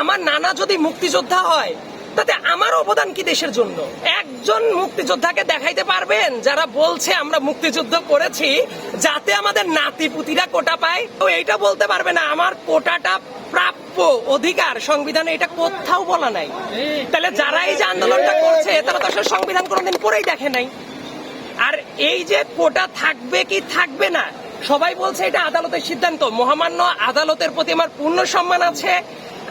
আমার নানা যদি মুক্তিযোদ্ধা হয়, তাতে আমার অবদান কি দেশের জন্য? একজন মুক্তিযোদ্ধাকে দেখাইতে পারবেন যারা বলছে, আমরা মুক্তিযুদ্ধ করেছি যাতে আমাদের নাতিপুতিরা কোটা পায়। তো এইটা বলতে পারবে না, আমার কোটাটা প্রাপ্য অধিকার, সংবিধানে এটা কোথাও বলা নাই। তাহলে যারা এই যে আন্দোলনটা করছে, তারা তো আসলে সংবিধান কোনোদিন পড়েই দেখে নাই। আর এই যে কোটা থাকবে কি থাকবে না, সবাই বলছে এটা আদালতের সিদ্ধান্ত। মহামান্য আদালতের প্রতি আমার পূর্ণ সম্মান আছে।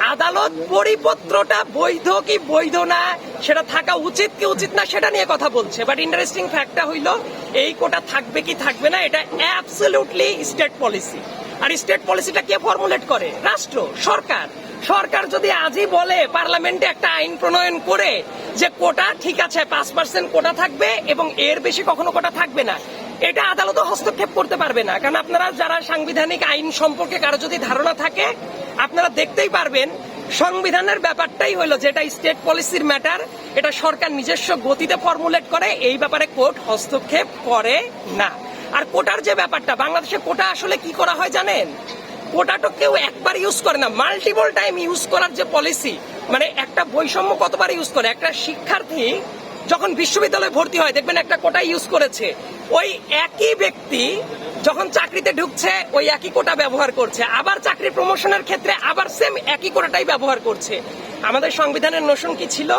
আদালত পরিপত্রটা বৈধ কি বৈধ না? সেটা থাকা উচিত কি উচিত না সেটা নিয়ে কথা বলছে। বাট ইন্টারেস্টিং ফ্যাক্টটা হইল, এই কোটা থাকবে কি থাকবে না, এটা অ্যাবসলিউটলি স্টেট পলিসি আর স্টেট পলিসিটা কে ফর্মুলেট করে? রাষ্ট্র, সরকার। সরকার যদি আজই বলে পার্লামেন্টে একটা আইন প্রণয়ন করে যে কোটা ঠিক আছে, পাঁচ পার্সেন্ট কোটা থাকবে এবং এর বেশি কখনো কোটা থাকবে না, এটা আদালত হস্তক্ষেপ করতে পারবে না। কারণ আপনারা যারা সাংবিধানিক আইন সম্পর্কে কারও যদি ধারণা থাকে, আপনারা দেখতেই পারবেন সংবিধানের ব্যাপারটাই হলো যেটা স্টেট পলিসির ম্যাটার এটা সরকার নিজস্ব গতিতে ফর্মুলেট করে, এই ব্যাপারে কোর্ট হস্তক্ষেপ করে না। আর কোটার যে ব্যাপারটা, বাংলাদেশে কোটা আসলে কি করা হয় জানেন? কোটাটা কেউ একবার ইউজ করে না মাল্টিপল টাইম ইউজ করার যে পলিসি মানে একটা বৈষম্য কতবার ইউজ করে? একটা শিক্ষার্থী যখন বিশ্ববিদ্যালয়ে ভর্তি হয়, দেখবেন একটা কোটা ইউজ করেছে, ওই একই ব্যক্তি যখন চাকরিতে ঢুকছে, ওই একই কোটা ব্যবহার করছে। আবার চাকরি প্রমোশনের ক্ষেত্রে আবার সেম একই কোটাটাই ব্যবহার করছে। আমাদের সংবিধানের নোশন কি ছিল?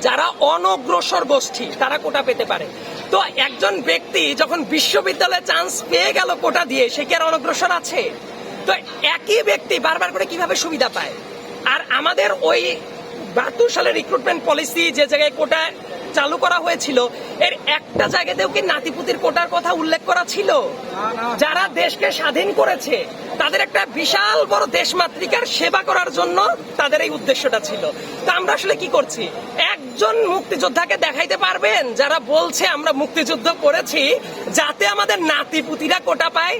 যারা অনগ্রসর গোষ্ঠী, তারা কোটা পেতে পারে। তো একজন ব্যক্তি যখন বিশ্ববিদ্যালয়ে চান্স পেয়ে গেল কোটা দিয়ে, সে কি আর অনগ্রসর আছে? তো একই ব্যক্তি বারবার করে কীভাবে সুবিধা পায়? আর আমাদের ওই বাহাত্তর সালের রিক্রুটমেন্ট পলিসি যে জায়গায় কোটা চালু করা হয়েছিল এর একটা জায়গাতেও কি নাতিপুতির কোটার কথা উল্লেখ করা ছিল? যারা দেশকে স্বাধীন করেছে তাদের একটা বিশাল বড় দেশমাতৃকার সেবা করার জন্য তাদের এই উদ্দেশ্যটা ছিল। তো আমরা আসলে কি করছি? একজন মুক্তিযোদ্ধাকে দেখাইতে পারবেন যারা বলছে আমরা মুক্তিযুদ্ধ করেছি যাতে আমাদের নাতিপুতিরা কোটা পায়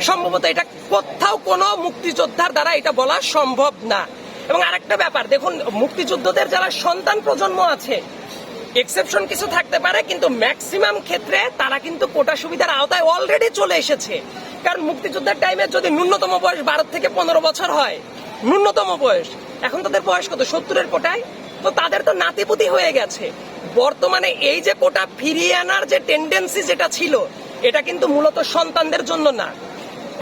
সম্ভবত এটা কোথাও কোনো মুক্তিযোদ্ধার দ্বারা এটা বলা সম্ভব না। এবং আরেকটা ব্যাপার দেখুন মুক্তিযুদ্ধদের যারা সন্তান প্রজন্ম আছে এক্সেপশন কিছু থাকতে পারে, কিন্তু ম্যাক্সিমাম ক্ষেত্রে তারা কিন্তু কোটা সুবিধার আওতায় অলরেডি চলে এসেছে। কারণ মুক্তিযুদ্ধের টাইমে যদি ন্যূনতম বয়স বারো থেকে পনেরো বছর হয়, ন্যূনতম বয়স, এখন তাদের বয়স কত? সত্তরের কোটায়? তো তাদের তো নাতিপুতি হয়ে গেছে। বর্তমানে এই যে কোটা ফিরিয়ে আনার যে টেন্ডেন্সি যেটা ছিল, এটা কিন্তু মূলত সন্তানদের জন্য না।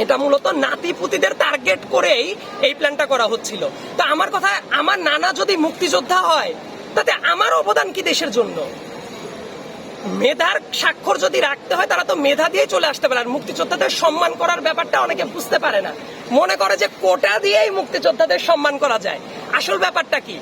এটা মূলত নাতিপুতিদের টার্গেট করেই এই প্ল্যানটা করা হচ্ছিল। তো আমার কথা, আমার নানা যদি মুক্তিযোদ্ধা হয় তাতে আমার অবদান কি দেশের জন্য? মেধার স্বাক্ষর যদি রাখতে হয়, তারা তো মেধা দিয়ে চলে আসতে পারে। আর মুক্তিযোদ্ধাদের সম্মান করার ব্যাপারটা অনেকে বুঝতে পারে না। মনে করে যে কোটা দিয়েই মুক্তিযোদ্ধাদের সম্মান করা যায়। আসল ব্যাপারটা কি?